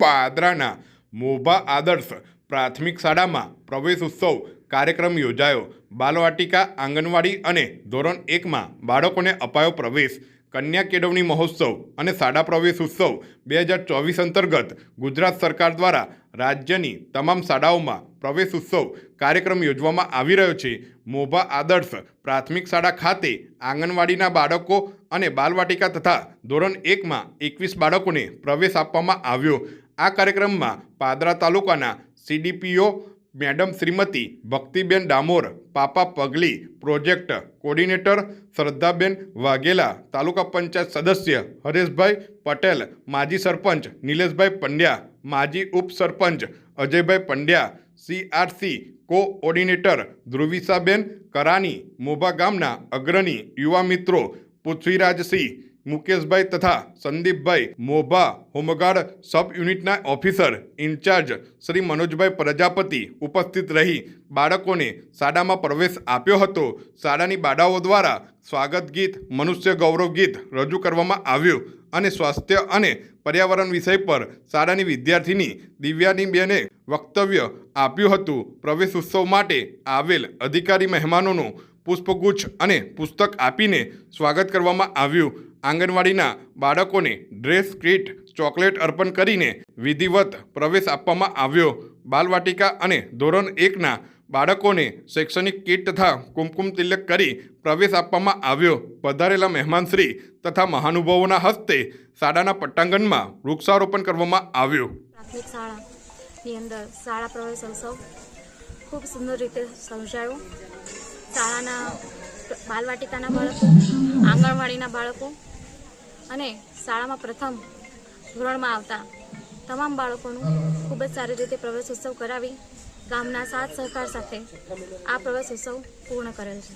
પાદરાના મોભા આદર્શ પ્રાથમિક શાળામાં પ્રવેશ ઉત્સવ કાર્યક્રમ યોજાયો. બાલવાટિકા, આંગણવાડી અને ધોરણ એકમાં બાળકોને અપાયો પ્રવેશ. કન્યા કેળવણી મહોત્સવ અને શાળા પ્રવેશ ઉત્સવ બે હજાર ચોવીસ અંતર્ગત ગુજરાત સરકાર દ્વારા રાજ્યની તમામ શાળાઓમાં પ્રવેશ ઉત્સવ કાર્યક્રમ યોજવામાં આવી રહ્યો છે. મોભા આદર્શ પ્રાથમિક શાળા ખાતે આંગણવાડીના બાળકો અને બાલવાટિકા તથા ધોરણ એકમાં એકવીસ બાળકોને પ્રવેશ આપવામાં આવ્યો. આ કાર્યક્રમમાં પાદરા તાલુકાના CDPO madam Shrimati Bhaktiben Damor, Papa Pagli, project coordinator Shraddhaben Vaghela, taluka panchayat સદસ્ય હરેશભાઈ પટેલ, માજી સરપંચ નિલેશભાઈ પંડ્યા, માજી ઉપસરપંચ અજયભાઈ પંડ્યા, સીઆરસી કોઓર્ડિનેટર ધ્રુવિસાબેન કરાની મોભા ગામના અગ્રણી યુવા મિત્રો પૃથ્વીરાજસિંહ મુકેશભાઈ તથા Sandipbhai Mobha, home guard sub યુનિટના ઓફિસર ઇન્ચાર્જ શ્રી મનોજભાઈ પ્રજાપતિ ઉપસ્થિત રહી બાળકોને શાળામાં પ્રવેશ આપ્યો હતો. શાળાની બાળાઓ દ્વારા સ્વાગત ગીત, મનુષ્ય ગૌરવ ગીત રજૂ કરવામાં આવ્યું અને સ્વાસ્થ્ય અને પર્યાવરણ વિષય પર શાળાની વિદ્યાર્થીની દિવ્યાની બેને વક્તવ્ય આપ્યું હતું. પ્રવેશ ઉત્સવ માટે આવેલ અધિકારી મહેમાનોનું પુષ્પગુચ્છ અને પુસ્તક આપીને સ્વાગત કરવામાં આવ્યું. આંગણવાડીના બાળકોને ડ્રેસ કીટ, ચોકલેટ અર્પણ કરીને વિધિવત પ્રવેશ આપવામાં આવ્યો. બાલવાટિકા અને ધોરણ એકના બાળકોને શૈક્ષણિક કીટ તથા કુમકુમ તિલક કરી પ્રવેશ આપવામાં આવ્યો. પધારેલા મહેમાનશ્રી તથા મહાનુભાવોના હસ્તે શાળાના પટ્ટાંગણમાં વૃક્ષારોપણ કરવામાં આવ્યું. પ્રાથમિક શાળાની અંદર શાળા પ્રવેશ ઉત્સવ ખૂબ સુંદર રીતે સમજાયો. શાળાના બાલવાટિકાના બાળકો, આંગણવાડીના બાળકો અને શાળામાં પ્રથમ ધોરણમાં આવતા તમામ બાળકોનું ખૂબ જ સારી રીતે પ્રવેશ ઉત્સવ કરાવી ગામના સાથ સહકાર સાથે આ પ્રવેશ ઉત્સવ પૂર્ણ કરેલ છે.